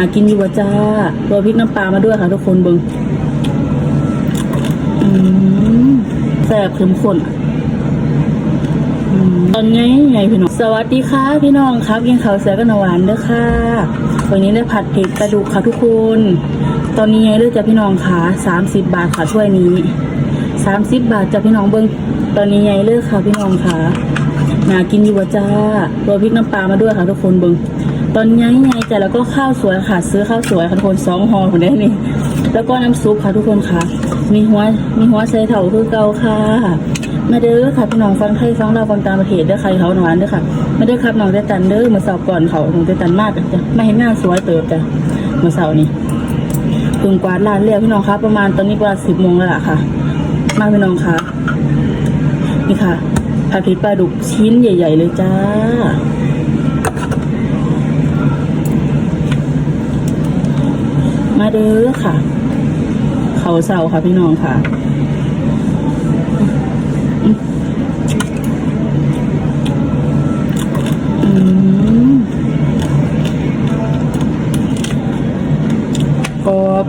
ากินอยู่ว่าจ้าตัวพริกน้ำปลามาด้วยค่ะทุกคนเบิงอืมแซ่บเข้มข้นตอนไงไงพี่น้อง สวัสดีค่ะ พี่น้องครับกินข้าวเสือกันหวานเด้อค่ะ วันนี้ได้ผัดเผ็ดปลาดุกค่ะทุกคน ตอนนี้ไงเลือกจะพี่น้องค่ะสามสิบบาทค่ะถ้วยนี้สามสิบบาทจ้ะพี่น้องเบิงตอนนี้ไงเลือกค่ะพี่น้องค่ะนากินอยู่ว่าจ้าตัวพริกน้ำปลามาด้วยค่ะทุกคนเบิง อนนี้ไงจ้ะแล้วก็ข้าวสวยค่ะ ซื้อข้าวสวยค่ะทุกคนสองห่อคนได้นี่แล้วก็น้ำซุปค่ะทุกคนค่ะ มีหัวมีหัวไชเถาคือเกาค่ะมาเด้อค่ะพี่น้องฟังไทยฟังเราฟังตามประเทศเด้อใครเขาหวานเด้อค่ะมาเด้อครับน้องเตตันเด้อมาสอบก่อนเขาน้องเตตันมากจ้ะมาเห็นหน้าสวยเติบจ้ะมาเสาร์นี้ถึงกวาดลานเรียกพี่น้องคะประมาณตอนนี้กว่าณสิบโมงแล้วล่ะค่ะ มาพี่น้องค่ะนี่ค่ะผัดพริกปลาดุกชิ้นใหญ่ ๆ เลยจ้า มา เด้อค่ะ เขาเสาค่ะพี่น้องค่ะกรอบ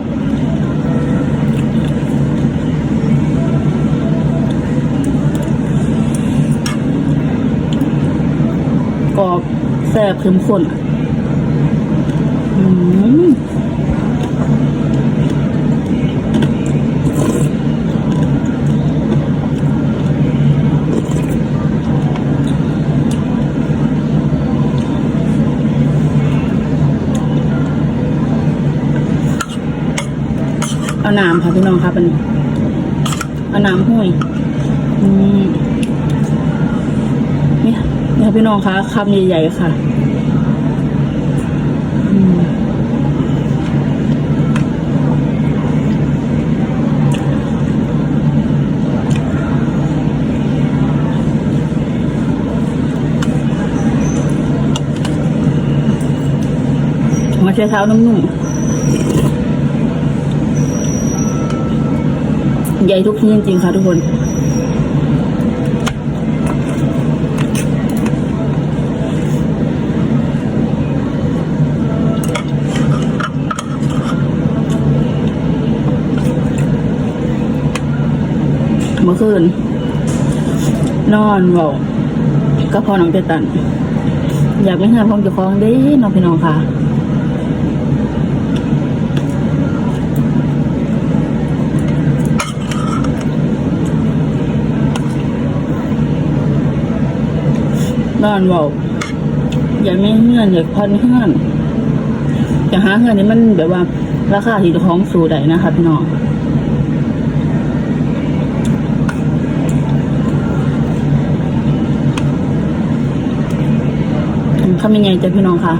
กรอบแซ่บเข้มข้นอืม เอาน้ำค่ะพี่น้องครับอันนี้เอาน้ำห้วยอืมนี่นี่ค่ะพี่น้องคะคำใหญ่ๆค่ะมหัวใช้เท้านุ่มๆ ใหญ่ทุกที่จริงๆค่ะทุกคนเมื่อคืน นอนบาก็พอน้องเตตัน อยากไม่เงินพร้อจะคล้องเด้น้องพี่น้องค่ะ นอนว่าอยากไม่เงื่อนอยากพันเงื่อนอยากหาเงื่อนนี่มันแบบว่า ราคาที่เจะของสู่ได้นะคะพี่น้องทำยังไงจ้ะพี่น้องคะ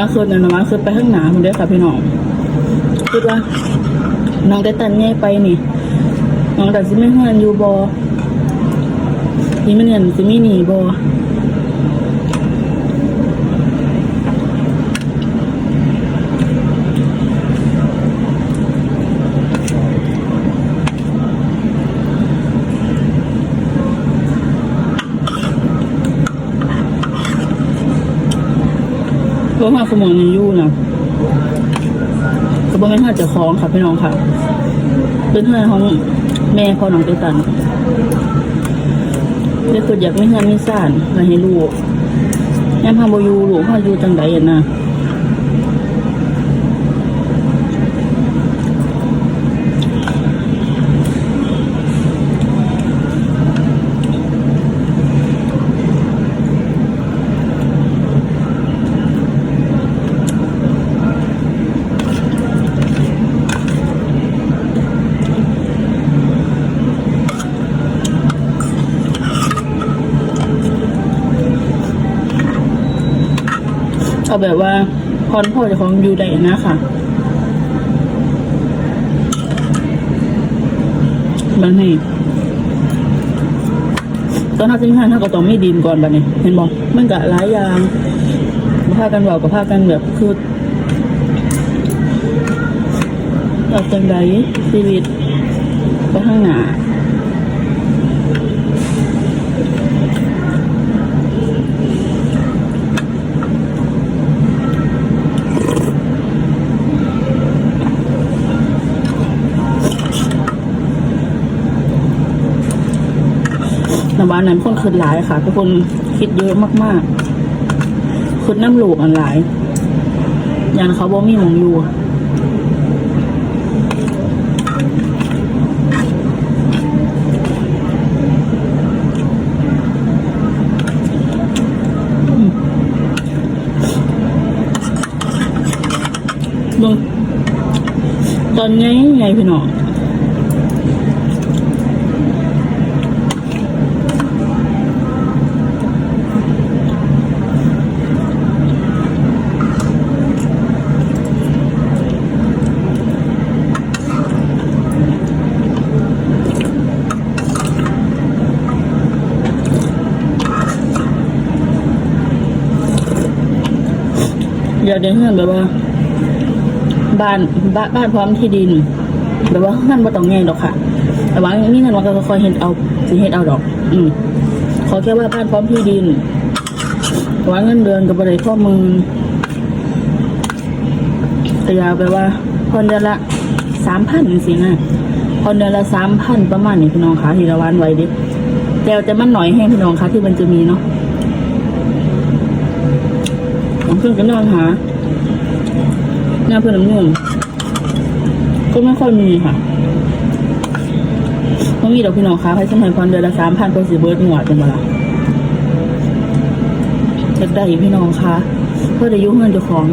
มาคือเนี่ยนะว่าคือไปข้างหนาคุณเด้อค่ะพี่น้องคิดว่า น้องได้ตันแง่ไปนี่ น้องแต่สิไม่เฮือนอยู่บอนี่มันเงินสิมีหนีบอ ราะว่าสมองมันอยู่นะก็บ่แม่นหาเจะคล้องค่ะพี่น้องค่ะ เป็นเพื่อนของแม่พ่อน้องเตตันเลยเกคนอยากไม่เงินไม่ซ่านมาให้ลูกยามพาบอยูลูกพาอยู่จังใดอะนะ แบบว่าพรพ่อเจะของอยู่ได้นะค่ะบางทีตอนนั้นที่งานถ้าก็ต้องไม่ดินก่อนบัดนี้ เห็นบอกมันก็หลายอย่างพากันบอกกับพากันแบบคืออยากจังใดชีวิตไปข้างหน้าานนั้นคนคิดหลายค่ะ ทุกคนคิดเยอะมากๆคิดน้ำหลูกอันหลายยันเขาบอกมีหมองอยู่ตอนไงไงพี่น้อง อยากได้เงินแบบว่าบ้านบ้านบ้านพร้อมที่ดินแบบว่านั่นบ่ต้องแง่ดอกค่ะ แต่ว่านี่นั่นว่าก็คอยเห็นเอาสิเห็นเอาดอก อืมขอแค่ว่าบ้านพร้อมที่ดินว่าเงินเดือนกับบริข้อมือแต่ยาวไปว่าพอนเดือนละสามพันสินะพอนเดือนละสามพันประมาณนี้พี่น้องคะที่ละวันไว้ดิแต่จะมันหน่อยให้งพี่น้องคะที่มันจะมีเนาะ ของเพิ่งจะนอนหาหน้าเพื่อนน้ำนุ่มก็ไม่ค่อยมีค่ะก็มีดอกพี่น้องคะใครสมัยพรเดือนละสามพันก็สิเบิร์ดหนวดเป็นเวลาอยากได้พี่น้องคะเพื่อจะยุ่งเงินเจ้าของ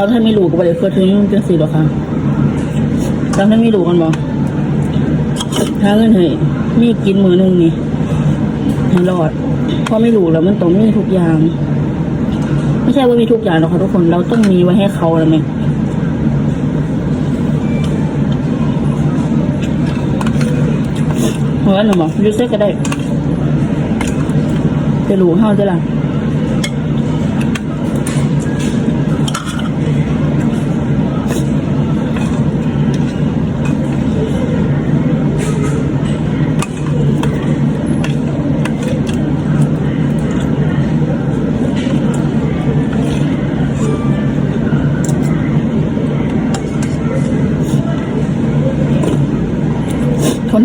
เจ้าท่านไม่รู้ก็ไปเลยเคยถึงจังสี่หรอกค่ะเจ้าท่านไม่รู้กันบอถ้าเงินเฮ้ยมีกินมือหนึงนี่ให้รอดเพราะไม่รู้แล้วมันต้องมีทุกอย่าง ไม่ใช่ว่ามีทุกอย่างหรอกค่ะทุกคนเราต้องมีไว้ให้เขาแล้วไหมเพราะว่าหนูบอกยูเซ่ก็ได้จะรู้เฮาจะล่ะ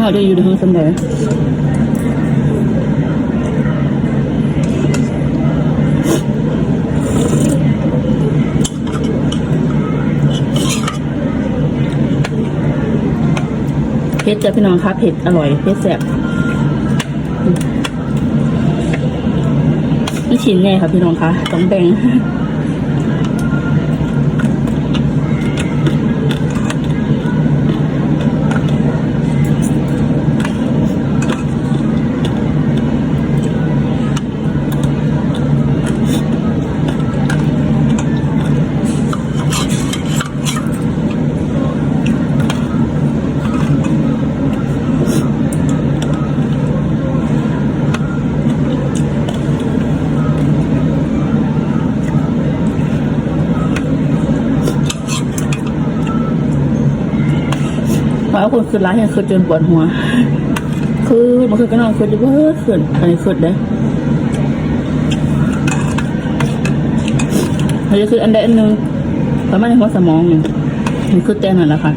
คนเขาจะอยู่ในห้องสำเร็จเผ็ดจ้ะพี่น้องคะเผ็ดอร่อยเผ็ดแซ่บนี่ชินแน่ค่ะพี่น้องคะต้องแบ่ง คนคือร้ายยังคือจนปวดหัว คือมันคือก็นอนคือจะเบิดขึ้นอะไรคือเด้อันนี้คืออันใดอันหนึ่งประมาณในหัวสมองหนึ่งมันคือแต้มนั่นแหละค่ะ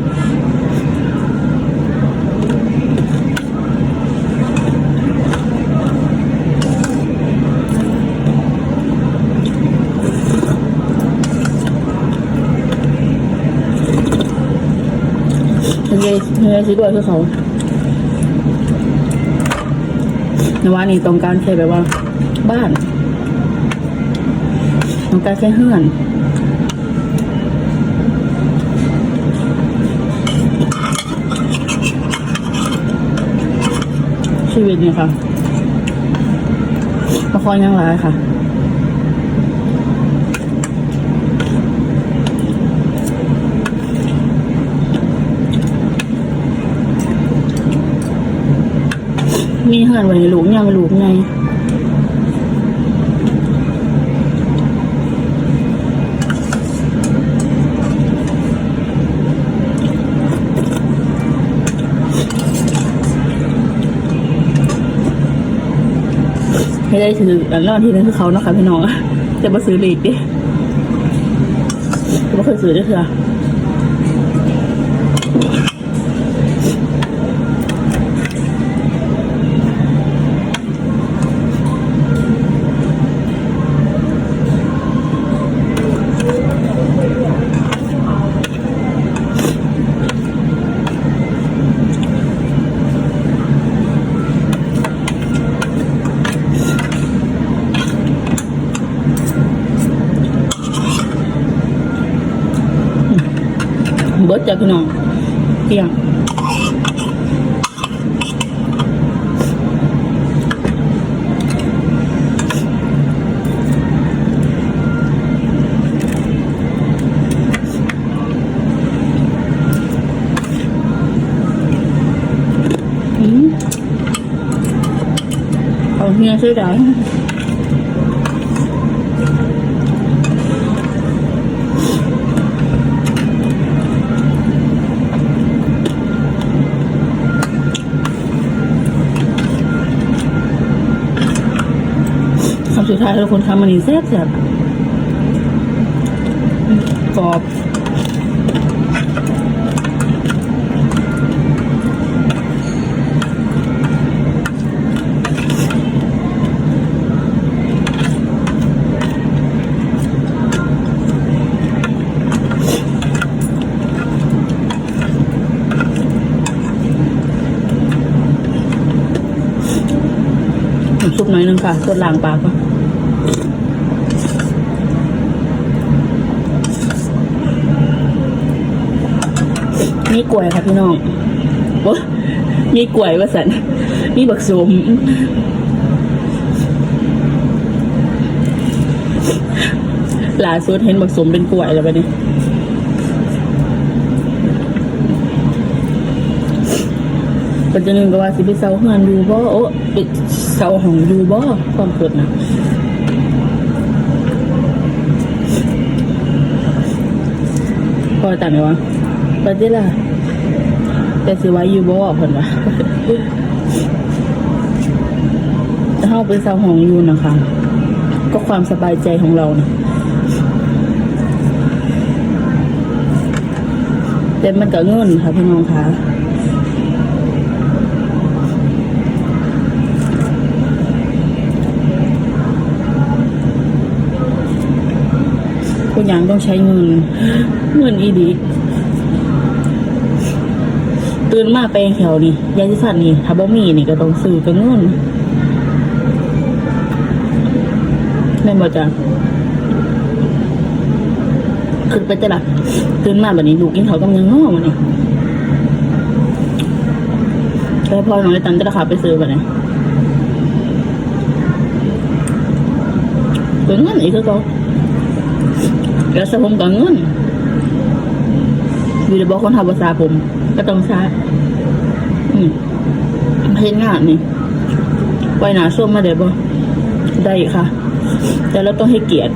เฮ้ยสิด้วยคือเขาในว่านี่ตรงการแค่แบบว่า บ้านตรงการแค่เฮือนชีวิตเนี่ยค่ะละครยังร้ายค่ะ มีเหือนไว้หลุมยังหลุมไงไม่ได้ถืออันนอนที่นั่นคือเขานะคะพี่น้องจะมาซื้อลีดิจะมาเคยซื้อด้เถอะ เบิร์ดจ้ ที่ยงอืมเอายช่วยได้คำสุดท้ายทุกคนทำมันนี่แซ่บแซ่บกรอบซุปน่อยนึงค่ะสดล้างปากก่อน มีกล้วยค่ะพี่น้องโอ้มีกล้วยว่าสันมีบักสมหลาสุดเห็นบักสมเป็นกล้วยแล้วไปนี่ปัจจุบันก็ว่าสิไปเซาเฮือนดูบ่โอ้ไปเซาห้องดูบ่ความเกิดนะพอต่างไหนวะ ปฏิล่ะแต่สิไว้อยู่บ่เพิ่นว่าถ้าเราไปเซาห้องอยู่นะคะ ก็ความสบายใจของเรานะแต่มันก็เงินค่ะพี่น้องคะทุกอย่างต้องใช้เงินเงินอีดี ตื่นมาแปลงแถวนี่ยาสิสันนี่ถ้าบ่มีนี่ก็ต้องซื้อก็เงินแม่นบ่จ้ะคือไปแต่ละตื่นมาแบบนี้ลูกินเขาวกำลังง้อมานี่แล้วพอหน้องไอ้ตันจะราคาไปซื้อแบบนี้เป็นเงินอีกคือเขาแล้วสะผมกับเงินวีดีบอกคนทำภาษาผม ก็ต้องใช้อืมเห็นงานนี่ไว้หนาส้มมาเดี๋ยวบ่ได้ค่ะ แต่เราต้องให้เกียรติ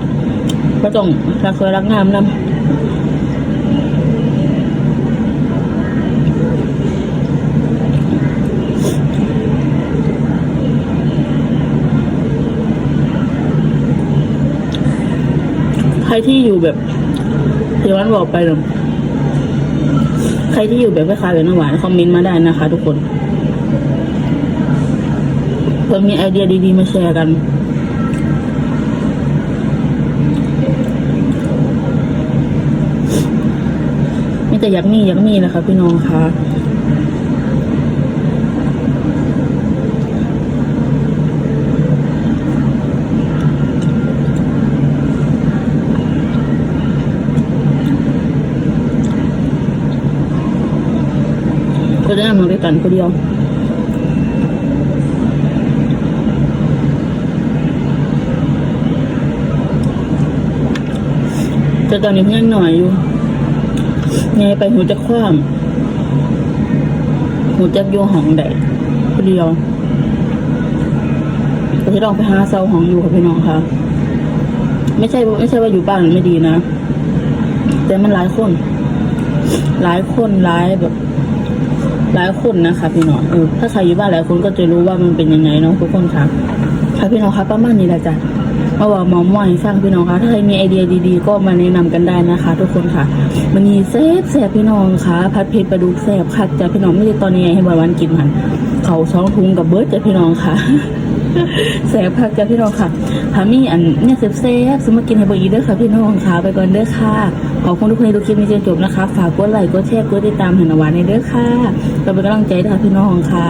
ก็ต้องรักสวยรักงามนำใครที่อยู่แบบเดี๋ยววันบอกไปหรอ ใครที่อยู่แบบคล้ายๆแบบน้ำหวานคอมเมนต์มาได้นะคะ ทุกคนเพื่อมีไอเดียดีๆมาแชร์กันมีแต่อยากมีอยากมีนะคะ พี่น้องคะ กันคนเดียวแต่ตอนนี้เพิ่งยังหน่อยอยู่ไงไปหูจะคว่ำหูจะโยห้องแดคนเดียวก็จะลองไปหาเซาห้องอยู่ค่ะพี่น้องค่ะ ไม่ใช่ไม่ใช่ว่าอยู่บ้านไม่ดีนะ แต่มันหลายคน หลายคนหลายแบบ หลายคนนะคะพี่น้องเออถ้าใครอยู่บ้านหลายคนก็จะรู้ว่ามันเป็นยังไงเนาะทุกคนค่ะค่ะพี่น้องคะประมาณนี้แหละจ้ะมาว่ามอมว่ให้ฟังพี่น้องคะถ้าใครมีไอเดียดีๆ ก็มาแนะนำกันได้นะคะ ทุกคนค่ะมันนี้แซ่บแซ่บพี่น้องค่ะผัดเผ็ดปลาดุกแซ่บคักจ้ะพี่น้องไม่ได้ตอนนี้ให้บอยวันกินมันเขาสองทุงกับเบิร์ดจ้ะพี่น้องค่ะแสบพักจ้ะพี่น้องค่ะ ถ้ามีอันเนี่ยเซฟเซฟซื้อมากินให้บอีเด้อค่ะพี่น้องค่ะไปก่อนเด้อค่ะ ขอบคุณทุกคนที่ดูคลิปนี้จนจบนะคะ ฝากกดไลค์กดแชร์กดติดตามหันวานในเด้อค่ะเราเป็นกำลังใจด้วยค่ะพี่น้องค่ะ